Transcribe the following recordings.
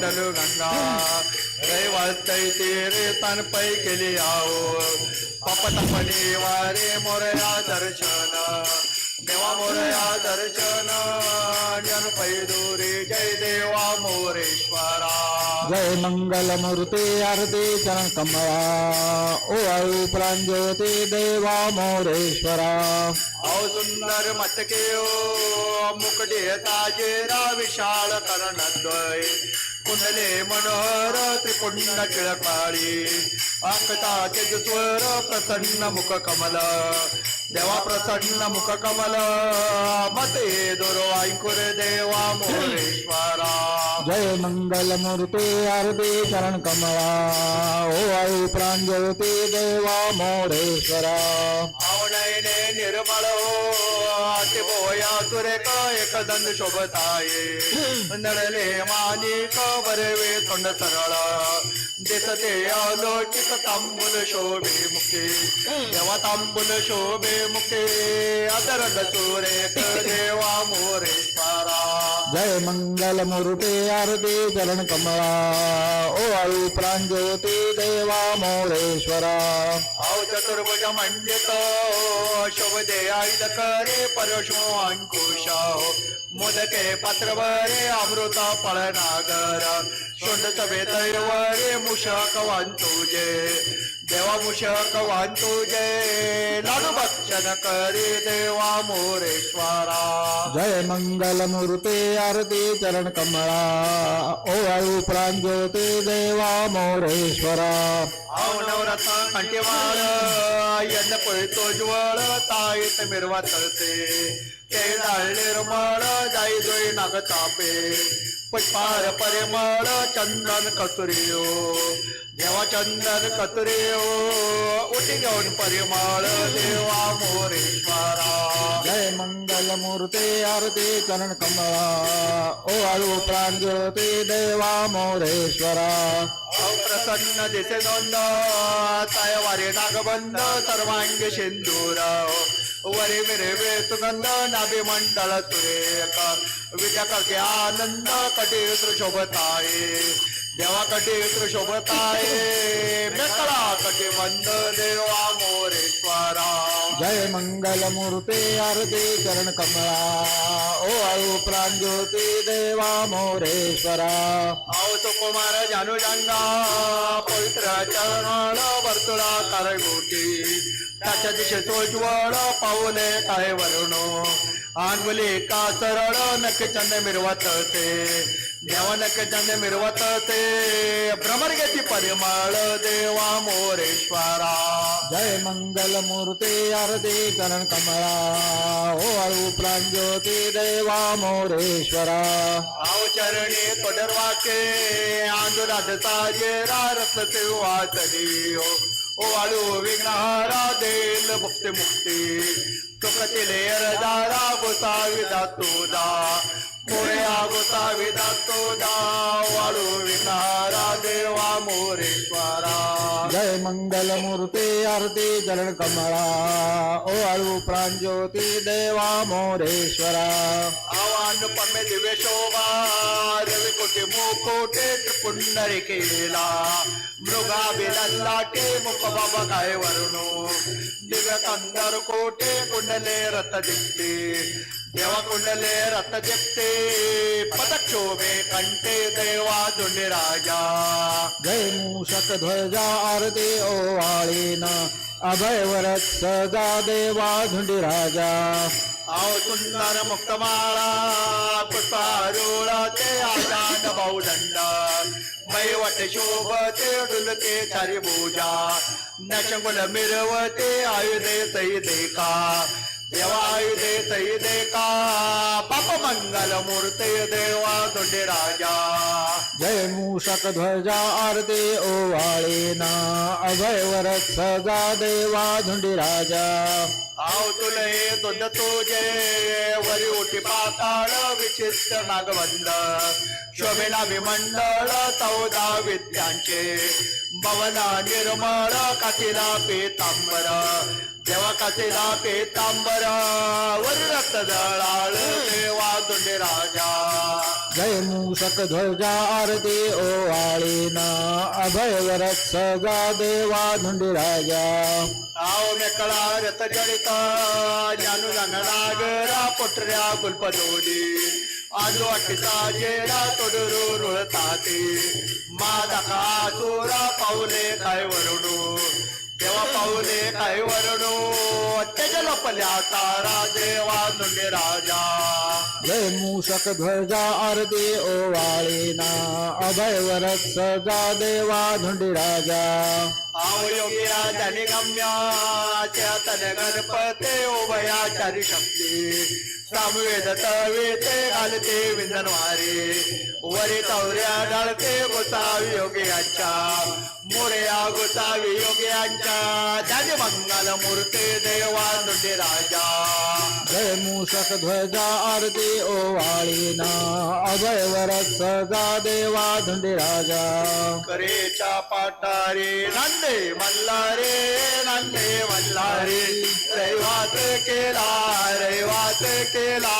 गंगा रैवतै तेरे तन पै केली आओ. पपत पडी वारे मोरया दर्शन देवा मोरया दर्शन जन पै दूरे जय देवा मोरेश्वरा. जय मंगल मूर्ती आरती चरण कमळा ओ आयु प्रांजोती देवा मोरेश्वरा. अहो सुंदर मटके ओ मुकटे ताजेरा विशाल कर्णद्वय कुंडले मनोहर त्रिपुंड टिळकाळी अंकता तेजस्वर प्रसन्न मुख कमल. देवा प्रसन्न मुख कमल. मते दोरो ऐकुर देवा मोरेश्वर. जय मंगल मूर्ती आरती चरण कमळा ओ आयु प्रांजोती देवा मोरेश्वरा। आवडैने निर्मळ ते बोया सुरेख एकदंत शोभताये। नळले मानिक बरवे तोंड सरळ दिसते अलौकिक तांबूल शोभे मुखे देवा तांबूल शोभे मुखे अदरंग सुरेख देवा मोरेश्वरा जय मंगल मूर्ती आरती चरण कमळा ओ आयु प्रांजोती देवा मोरेश्वरा. अहो चतुर्भुज मंडित शोभदे आयुध करे परशु अंकुश मोदके पात्रवरे अमृत फळनागर शोंड सभेतैवरे मुषक वांतुजे देवा मुषक वांतुजे लाडू भक्षण करे देवा मोरेश्वरा। जय मंगल मूर्ती आरती चरण कमळा ओ आयु प्रांजोती देवा मोरेश्वरा। नवरत्न कंठीवाळ यन्न पळतो ज्वळ ताईत मिरवा तळते। ते डाळले रमळ जाई जोई नाग तापे. पुष्पार परिमळ चंदन कतुरियो. देवा चंदन कतुरियो. उठी घेऊन परिमळ देवा मोरेश्वरा. जय मंगल मूर्ती आरती चरण कमळा. ओ आयु प्रांजोती देवा मोरेश्वरा. प्रसन्न दिसे नोंद ताय वारे नागबंद सर्वांगी सिंदूर. वरे मिरे सुगंध नाभि मंडळ सुरेख विद्या करते आनंद कटी शोभताये। देवा कटी शोभताये। मेकळा कटी बंद देवा मोरेश्वरा। जय मंगल मूर्ती आरती चरण कमळा ओ आयु प्रांजोती देवा मोरेश्वरा। अहो तो कुमार जानू जांगा पवित्र चरण वर्तुळा करगोटी त्याच्या दिशे सोज्वळ पाऊले काय वरुण. आंगुली का सरळ नख चंद मिरवत ते देवा नख चंद मिरवत ते भ्रमर घेती परिमळ देवा मोरेश्वरा. जय मंगल मूर्ती आरती चरण कमळा. ओ आयु प्रांजोती देवा मोरेश्वरा. आव चरणी तोडरवाके आंदोलात साजेरा रक्त ते वाचली ओ आळू विघ्नहारा देल मुक्ती मुक्ती. तुकतिले रजारा जातो दा मोरया गोसावी दातोदा वाळू विघ्नहारा देवा मोरेश्वरा। जय मंगल मूर्ती आरती चरण कमळा ओ आयु प्रांजोती देवा मोरेश्वरा। आवान पमे दिव्य शोभा रवी कोटे मुकोटे पुंडरी केला मृगा बिलाटे मुख बाबा काय वरुणो। दिव्य कंदर कोटे कुंडले रथ दिसते देवा कुंडले रथ दिसते पदक शोभे कंठे देवा धुंडे राजा जय मूषक ध्वजा आरती ओ आळीन अभय वरद सदा देवा धुंडी राजा आव सुंदर मुक्तमाळा पुष्पारुळा ते आजान बहुदंड। मैवट शोभते डुलते चारी पूजा नशंकुल मिरवते आयुधे सई देखा। देवा आयुधे सई देखा पाप मंगल मूर्ते देवा तुंडे राजा। जय मूषक ध्वजा आरती ओ आळीन अभय वरद सदा देवा धुंडी राजा। आव तुले तुझ तुझे वरी उठी पाताळ विचित्र नागबंद शोभेना विमंडळ चौदा विद्यांचे। भवना निर्मळ काठीला पेतांबर। देवा पेतांबर वर रक्त जळाळ देवा दुंडे राजा. जय मूषक ध्वजा आरती ओवाळीना अभय वरद सजा देवा धुंडी राजा. आओ मेकळा रथ जडिता जानू नागरा पोटऱ्या गुलपदोली आजो अटीचा जेडा तोडरू रुळताते. माझा का चोरा पाऊले काय वरडू देवा पाऊले काय वरडू. त्याच्या लपल्या तारा देवा नुंडे राजा. जय मूषक ध्वजा आरती ओवाळीना अभय वरद सजा देवा धुंडी राजा. आओ योग्या त्याने गम्याच्या तन गणपते उभयाचारी शक्ती. सामवेद तवे ते घालते विंधनवारे. वरी तवऱ्या डाळते गोसावी योग्यांच्या मोरया गोसावी योग्यांच्या. त्याने मंगल मूर्ती देवा नुंडे राजा. जय मूषक ध्वजा आरती ओवाळीना अभय वरद सजा देवा धुंडी राजा. करेच्या पाटारे नांदे मल्हारे नांदे मल्हारे रैवात केला रैवात केला.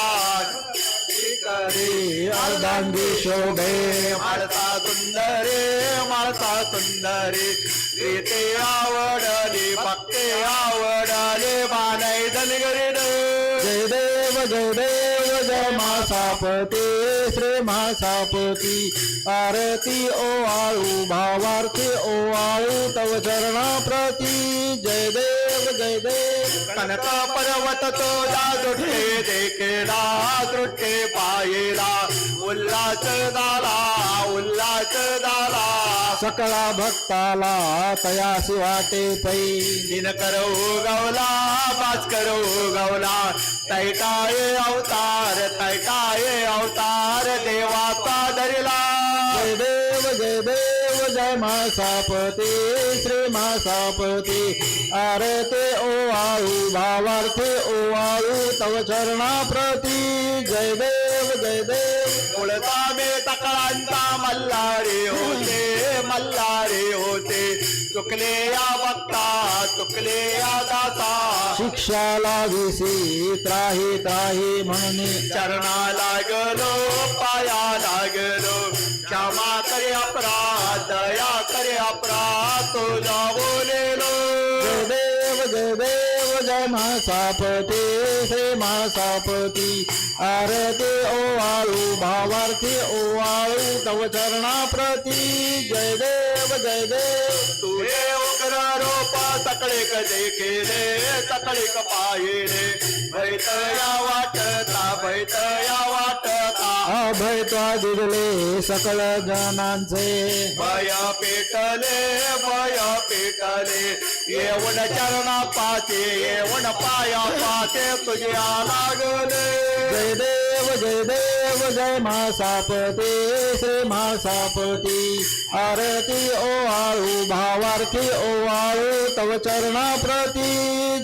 करे अर्धांगी शोभे माळता सुंदरे माळता सुंदरे. येते आवडले भक्ते आवडले बाणाई धनगरी जय देव जय देव जय मासापती श्री मासापती. आरती आळू भावार्थी ओ आळू तव चरणा प्रती जय देव जय कनक पर्वत तो दुट्टे देखेला दृष्टे पायेला उल्हास झाला उल्हास झाला सकळा भक्ताला तयासी वाटे तै दिन करो गवला करो गवला तैटाये अवतार तैटाये अवतार देवा. जय मासापती श्री ओ आरती भावार्थे ओ ओवाळू तव चरणा प्रति जय देव जय देव। कुळतामे तकळांचा मल्हारी होते मल्हारी होते। चुकले या भक्ता चुकले या दाता। शिक्षा लाविसी त्राही त्राही म्हणून चरणा लागलो पाया लागलो। क्षमा करे अपराध। दया करे अपराध तुझा बोलेलो जय देव जय देव जय मासापती श्री मासापती। आरती ओवाळू भावार्थी ओवाळू तव चरणा प्रती जय देव जय देव। तुझे उग्र रूप सकळे कधी केले सकळे पाहिले भैत या वाटता भैत या वाटता। त्वा दिले सकळ जनांचे। भय पेटले भय पेटले। येवण चरणा पाते येवण पाया पाते तुझ्या लागले। जय देव। जय देव जय मासापती श्री मासापती आरती ओवाळू भावार्थी ओवाळू तव चरणा प्रती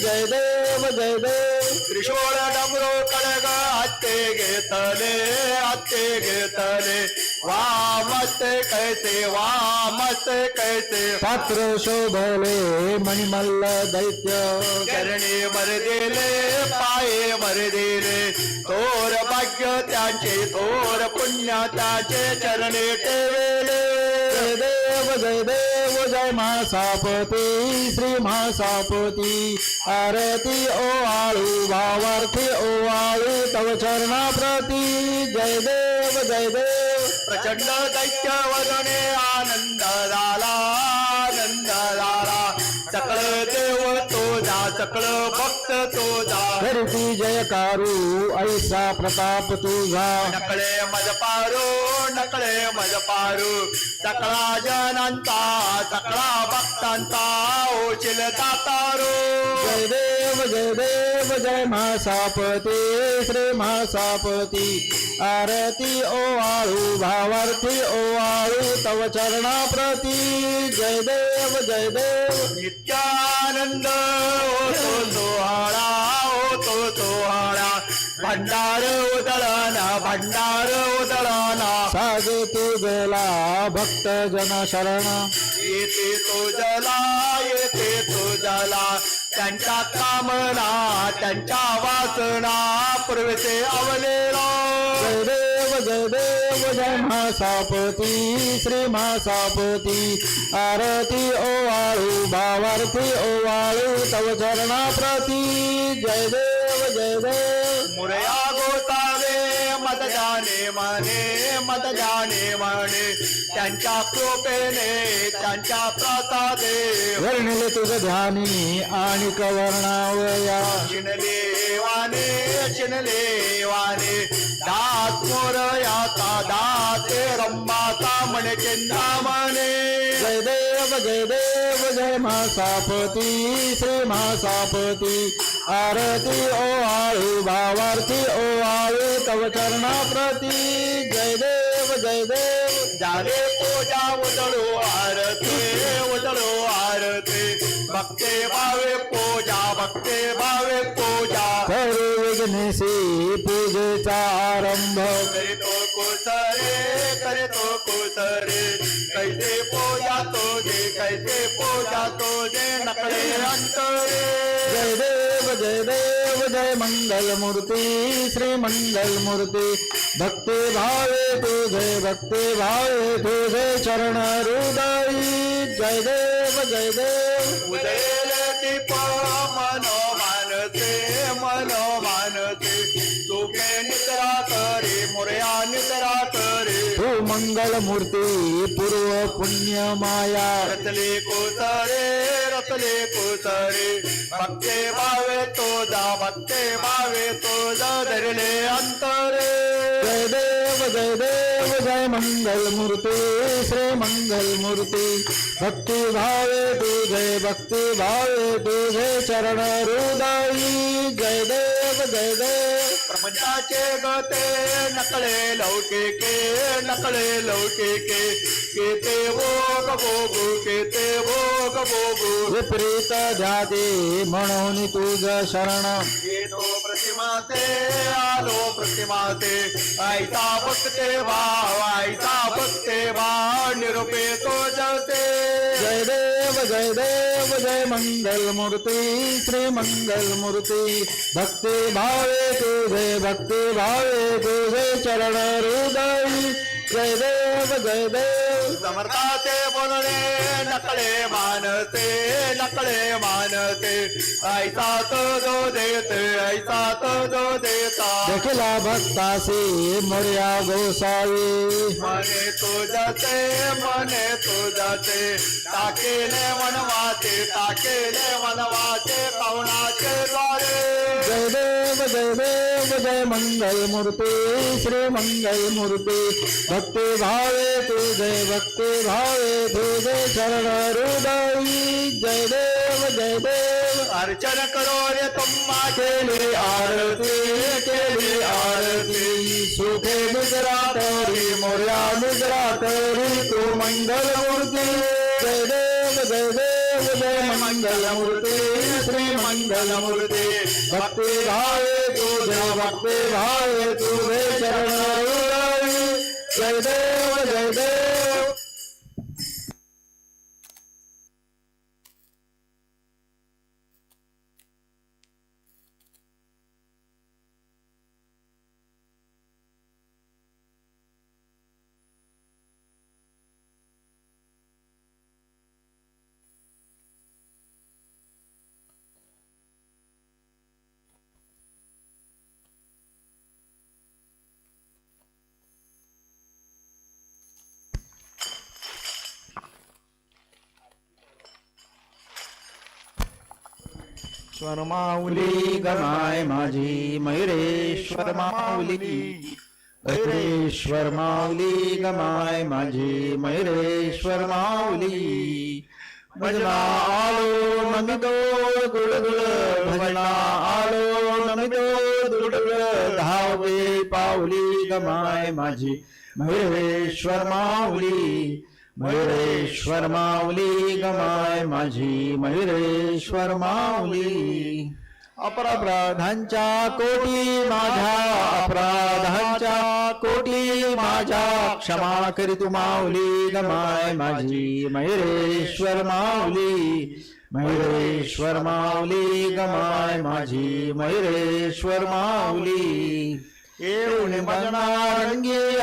जय देव जय देव। त्रिशूळ डमरू कडग हत्ते घेतले हत्ते घेतले वामस्ते कैसे वामस्ते कैसे? पात्र शोभले मणिमल्ल दैत्य। चरणी मर दिले पाये मर दिले थोर भाग्य त्यांचे थोर पुण्य त्याचे चरणी ठेवले। जय देव जय देव जय मासापती श्री मासापती आरती ओवाळू भावार्थी ओवाळू तव चरणा प्रती जय देव जय देव। प्रचंड दैत्य वजने आनंद झाला तुझा. धरती जयकारू ऐसा प्रताप तुझा. नकळे मज पारू नकळे मज पारू सकळा जनांचा सकळा भक्तांचा ओचिल दातारू. जय देव जय देव जय मासापती श्री मासापती आरती ओवाळू भावार्थी ओवाळू तव चरणा प्रती जय देव जय देव नित्यानंद होतो सोहळा होतो सोहळा. भंडार उदळना भंडार उदळना सागे तुझला भक्त जन शरण येते तो जला येते तो जला. त्यांच्या कामना त्यांच्या वासना पूर्वीचे अवलेला. जय देव जय देव जय महासापती श्री महासापती. आरती ओवाळू भावार्थी ओवाळू तव चरणा प्रती जय देव जय देव. मुरया जाणे माने मत जाणे माने त्यांच्या कृपेने त्यांच्या प्रसादे. वर्णिले तुझ ध्यानी आणि कवर्णावया. शिनले वाने शिनले वाने दात मोरयाचा दाते रंबाचा म्हणे. चिंतामणे जय देव जय देव जय महासापती श्री महासापती आरती ओवाळू भावार्थी ओवाळू तव चरणा प्रती जय देव जय देव. झाले पूजा उजळो आरते. उजळो आरते. भक्ते भावे पूजा भक्ते भावे पूजा. करू विघ्नेशी पूजेचा आरंभ. करीतो कुसरे करीतो कुसरे. कैसे पूजा तुझे कैसे पूजा तुझे नकळे अंतरे. जय देव जय देव जय मंगल मूर्ती श्री मंगल मूर्ती भक्ती भावे तुझे भक्ती भावे तुझे चरण हृदयी जय देव जय देव। उदयल मनो मानते मनो मानते सुखे निद्रा करी मुरया निद्रा मंगल मूर्ती पूर्व पुण्य माया। रतले कोसरे रतले कोसरे भक्ते भावे तो जा भक्ते भावे तो जा धरले अंतरे। जय देव जय देव जय मंगल मूर्ती श्री मंगल मूर्ती भक्ती भावे तुझे भक्ती भावे तुझे चरण हृदयी जय देव जय देव। प्रपंचाचे गते नकळे लौकिके नकळे लौकिके केते भोग भोगू केते भोग भोगू. विपरीत ध्याते म्हणून तुझ शरण. येतो प्रतिमाते आलो प्रतिमाते आईचा भक्ते भाव आईचा भक्ते भाव निरुपे तो जते जय देव जय देव जय मंगल मूर्ती श्री मंगल मूर्ती भक्ती भावे तुझे भक्ती भावे तुझे चरण हृदय। जय देव जय देव। समर्थाचे बोलणे नकळे मानते नकळे मानते. आईचा तो जो देते आईचा तो जो देता. देखिला भक्तासी मोर्या गोसावी मने तुझते मने तुझते टाकेले मनवाचे टाकेले मनवाचे पावनाचे द्वारे. जय देव जय देव. जय मंगल मूर्ती श्री मंगल मूर्ती भक्ती भावे तुझे भक्ती भावे तुझे चरण हृदयी जय देव जय देव। अर्चन करो रे तुम्हा केली आरती केली आरती। सुखे निद्रा तरी मोर्या निद्रा तरी तू मंगल मूर्ती जय देव जय देव जय मंगल मूर्ती श्री मंगल मूर्ती भक्ति भावे तुझे भक्ति भावे तुझे चरण जय देव स्वरमाऊली गमाय माझी मयुरेश्वर माऊली. मयुरेश्वर माऊली गमाय माझी मयुरेश्वर माऊली. भजना आलो नमिदो गुळगुळ भजना आलो नमिदो गुळगुळ धावे पाऊली गमाय माझी मयुरेश्वर माऊली. मयुरेश्वर माऊली गमाय माझी मयुरेश्वर माऊली. अपराधांच्या कोटी माझ्या अपराधांच्या कोटी माझ्या. क्षमा करी तू माऊली गमाय माझी मयुरेश्वर माऊली. मयुरेश्वर माऊली गमाय माझी मयुरेश्वर माऊली. येऊन भजना रंगी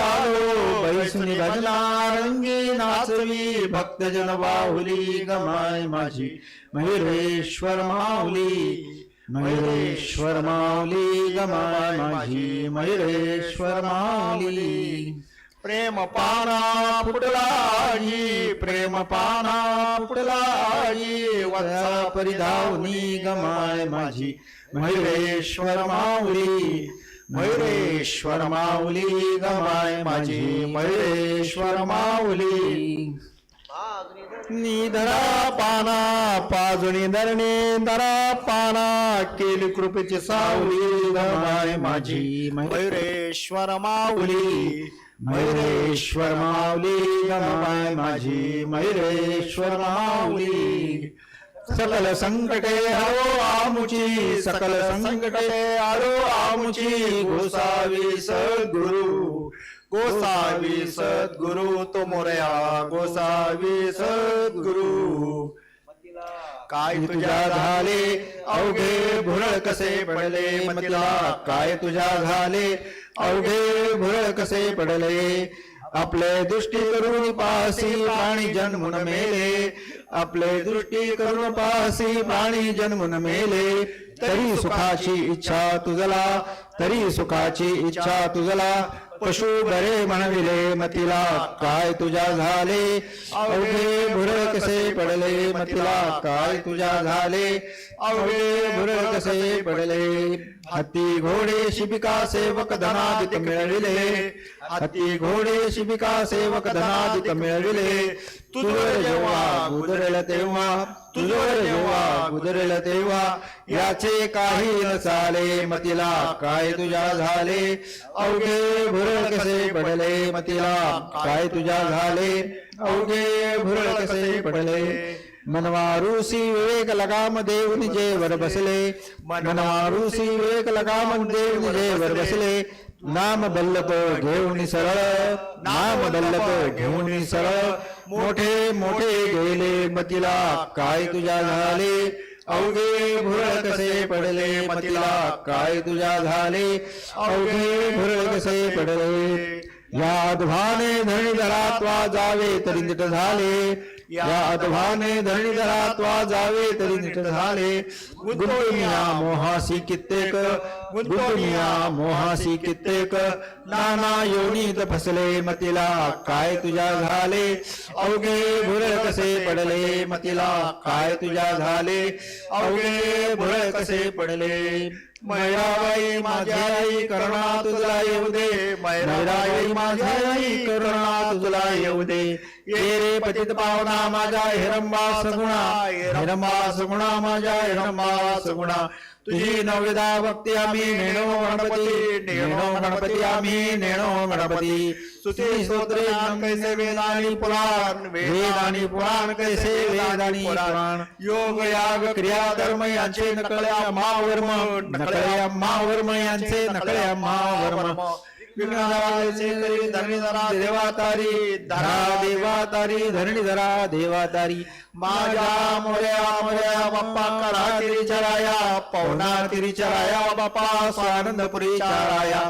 आलो भजनारंगी नाचवी भक्तजन बाहुली गमाय माझी. मयुरेश्वर माऊली मयुरेश्वर माऊली गमाय माझी. मयुरेश्वर माऊली प्रेम पाना फुटलाजी प्रेम पाना फुटलाजी वत्सा परिधावनी गमाय माझी. मयुरेश्वर माऊली मयुरेश्वर माऊली गमाय माझी मयुरेश्वर माऊली. निधरा पाना पाजुनी धरणे धरा पाना केली कृपेची सावली गमाय माझी मयुरेश्वर माऊली. मयुरेश्वर माऊली गमाय माझी मयुरेश्वर माऊली. सकल संकटे हरो आमुची सकल संकटे हरो आमुची गोसावी सद्गुरु गोसावी सद्गुरु तो मोरया गोसावी सद्गुरु. काय तुझ्या झाले अवघे भुरळ कसे पडले मतिला? काय तुझ्या झाले अवघे भुरळ कसे पडले? आपले दृष्टी करून पासी प्राणी जन्मुन मेले आपले दृष्टी करून पासी प्राणी जन्मून मेले तरी सुखाची इच्छा तुझला तरी सुखाची इच्छा तुझला. पशु बरे म्हणविले मतीला काय तुझ्या झाले? अवघे भुर कसे पडले मतीला काय तुझ्या झाले? अवघे भुर कसे पडले हत्ती घोडे शिबिका सेवक धनादित मिळविले. हत्ती घोडे शिबिका सेवक धनादित मिळविले. तुझ जेव्हा गुदरेल तेव्हा तुझ जेव्हा गुदरेल तेव्हा याचे काही न चाले मतीला काय तुझ्या झाले? अवघे भुरळ कसे पडले मतीला? काय तुझ्या झाले? अवघे भुरळ कसे पडले? मनवारुसी विवेक लगाम देव निजे वर बसले. मनवारुसी विवेक लगाम देव निजे वर बसले. नाम बल्लप घेऊन सरळ नाम बल्लप घेऊन सरळ. मोठे मोठे गेले मतीला. काय तुझ्या झाले? अवघे भुरळ कसे पडले मतिला काय तुझ्या झाले? अवघे भुरळ कसे पडले? या अध्वाने धरणी धरात्वा जावे तरी झाले. या अध्वाने धरणी धरात्वा जावे तरी नीट झाले गुंतुनिया मोहासी कित्येक गुंतुनिया मोहासी कित्येक। नाना योनीत फसले मतिला काय तुझ्या झाले? अवघे भुर कसे पडले मतिला काय तुझ्या झाले? अवघे भुर कसे पडले? मैराबाई माझी करुणा तुझला येऊ दे. मैराबाई माझी आई करुणा तुझला येऊ दे. ये रे पतित पावना माझ्या हिरंबा सगुणा. हिरंबा सगुणा माझ्या हिरंबा सगुणा. तुझी नवविधा भक्ती आम्ही नेणो गणपती. नेणो गणपती आम्ही नेणो गणपती. स्तुती स्तोत्रे कैसे वेदानी पुराण? वेदानी पुराण कैसे वेदानी पुराण? योग याग क्रिया धर्म यांचे नकळ्या मावर्म नकळ्या मावर्म यांचे नकळ्या मावर्म विघ्नराजाचे तरी धरणी धरा देवातारी धरा देवातारी धरणी धरा देवातारी. माझ्या मोर्या मोर्या बाप्पा करा तिरिचराया पवना तिरिचराया बाप्पा स्वानंदपुरी चाराया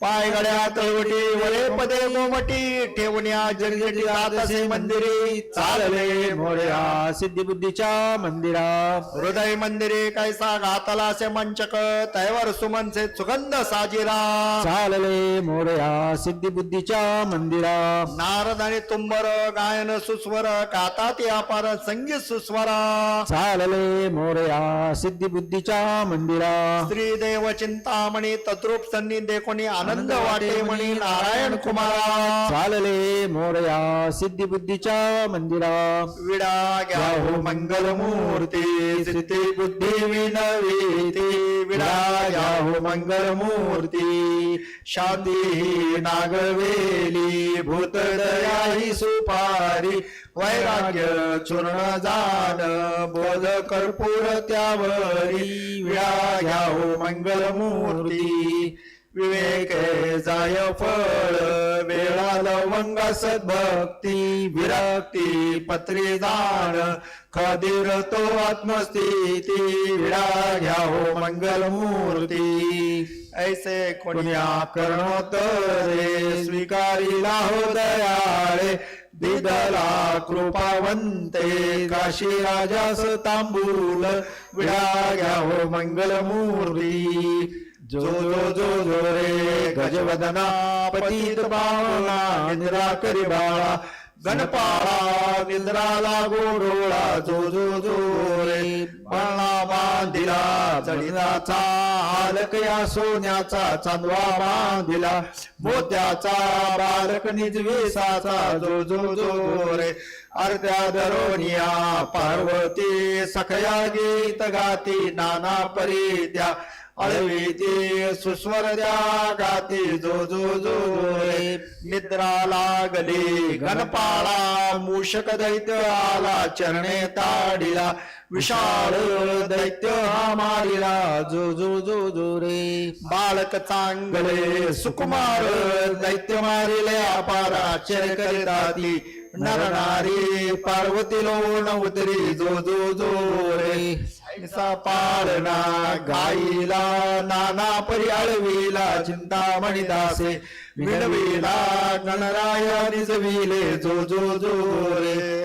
पाय गड्या तळवटी वळे पदे मोमटी ठेवण्या जगजटी रातसे मंदिरे. चालले मोर्या सिद्धिबुद्धीच्या मंदिरा. हृदय मंदिरे कैसा घातला से मंचक तैवर सुमनचे सुगंध साजिरा. चालले मोर्या सिद्धिबुद्धीच्या मंदिरा. नारद आणि तुंबर गायन सुस्वर कातात अपार संगीत सुस्वरा. चालले मोर्या सिद्धिबुद्धीच्या मंदिरा. स्त्री देव चिंतामणी तद्रूप सन्नी देखोनी आनंद वाटे म्हणी नारायण कुमारा. चालले मोर्या सिद्धिबुद्धीच्या मंदिरा. विडा घ्या हो मंगल मूर्ती स्थिती बुद्धी विनवीती विडा घ्या हो मंगल मूर्ती शांती ही नागवेली. भूतदया ही सुपारी. वैराग्य चूर्ण जाण बोध कर्पूर त्यावरी. विडा घ्या हो मंगल मूर्ती विवेक जाय फळ वेळा लवंग सद्भक्ती विरक्ती पत्री जाण खदीर तो आत्मस्थिती विडा घ्या हो मंगल मूर्ती. ऐसे कोण्या करणोत्तरे स्वीकारिला हो दयाळे दिदला कृपावंते काशी राजास तांबूल विडा घ्या हो मंगल मूर्ती. जो जो जो जो रे गजवदना पतित पावना निद्रा करी बाळा. गणपाळा निद्राला लागो जो जो जो रे बाळा बांधिला जडिनाचा हालक या सोन्याचा चांदवा बांधिला. मोत्याचा बालक निजवेसाचा जो जो जो रे अर्ध्या दरोनिया पार्वती सखया गीत गाती नाना परी त्या. अळवी ते सुस्वर गाती जो जो जो रे निद्रा लागली घनपाळा मूषक दैत्य आला चरणे ताडिला विशाळ दैत्य हा मारिला जो जो जो जो रे बालक चांगले सुकुमार दैत्य मारिले अपारा चर करिताती नरणारी पार्वती लोण उतरी जो जो जो रे ऐसा पाळना गाईला नाना परी आळविला चिंतामणी दासे विणविला गणराया निजविले जो जो जो रे.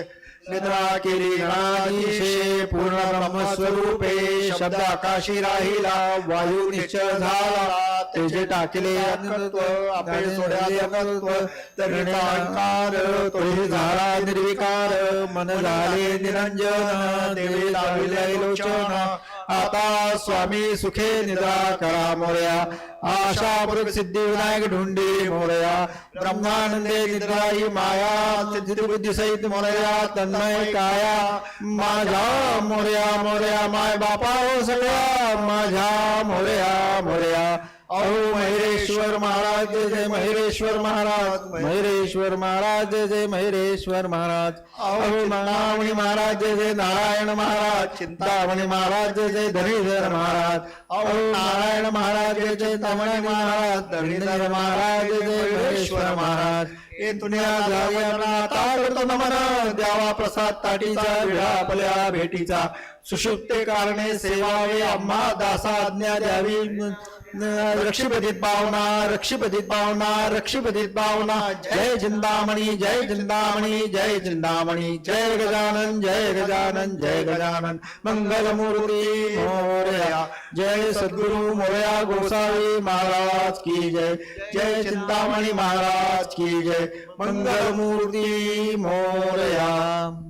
निद्रा केली गणाधीशे पूर्ण ब्रह्मस्वरूपे शब्द आकाशी राहिला वायू निश्चय झाला. तेजे टाकले अनंतत्व आपले सोड्याले अनंतत्व तरी तोही झाला निर्विकार. मन झाले निरंजन देवी लाविले लोचना. आता स्वामी सुखे निद्रा करा मोरया. आशा मृग सिद्धी विनायक ढुंडी मोरया. ब्रह्मानंदे निद्रा ही माया. सिद्धी बुद्धी सहित मोरया. तन्मय काया. माझ्या मोरया मोरया माय बापा हो सगळ्या. माझ्या मोरया मोरया. अहो महेश्वर महाराज जय जय महेश्वर महाराज. महेश्वर महाराज जय जय महेश्वर महाराज. अहो नारायणी महाराज जय जय नारायण महाराज. चिंतामणी महाराज जय जय धनीधर महाराज. अहो नारायण महाराज जय जय तमणे महाराज. धनीधर महाराज जय जय महेश्वर महाराज. हे तुन्या करतो नमन. द्यावा प्रसाद ताटीचा विडा आपल्या भेटीचा. सुषुप्ते कारणे सेवावे अम्मा दासा आज्ञा द्यावी रक्षीपतीत पावना रक्षीपतीत पावना रक्षीपतीत पावना जय जिंदामणी जय जिंदामणी जय जिंदामणी. जय गजानन जय गजानन जय गजानन. मंगल मूर्ती मोरया. जय सद्गुरु मोरया गोसावी महाराज की जय. जय चिंतामणी महाराज की जय. मंगल मूर्ती मोरया.